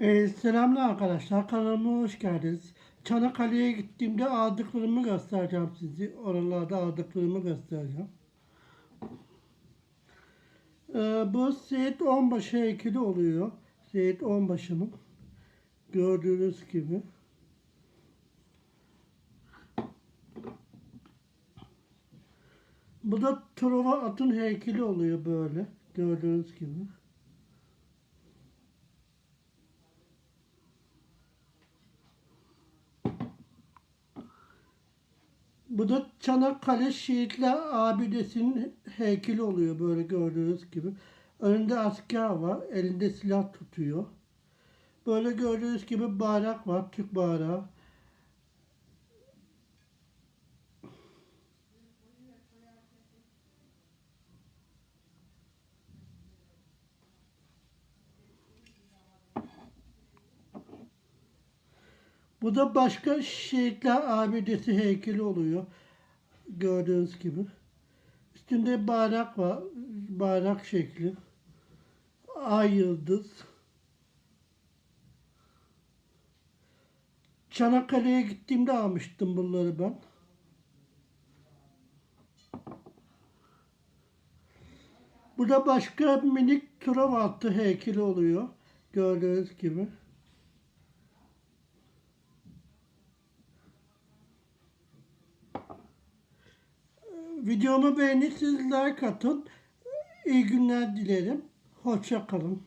Ee, selamlar arkadaşlar. Kanalıma hoş geldiniz. Çanakkale'ye gittiğimde aldıklarımı göstereceğim sizi. Oralarda aldıklarımı göstereceğim. Ee, bu Seyit Onbaşı heykeli oluyor. Seyit Onbaşı'nın. Gördüğünüz gibi. Bu da Truva atın heykeli oluyor böyle. Gördüğünüz gibi. Bu da Çanakkale Şehitler Abidesi'nin heykeli oluyor böyle gördüğünüz gibi. Önünde asker var, elinde silah tutuyor. Böyle gördüğünüz gibi bayrak var, Türk bayrağı. Bu da başka şehitler abidesi heykeli oluyor. Gördüğünüz gibi. Üstünde bayrak var. Bayrak şekli. Ay yıldız. Çanakkale'ye gittiğimde almıştım bunları ben. Bu da başka minik Truva heykeli oluyor. Gördüğünüz gibi. Videomu beğenirseniz like atın. İyi günler dilerim. Hoşça kalın.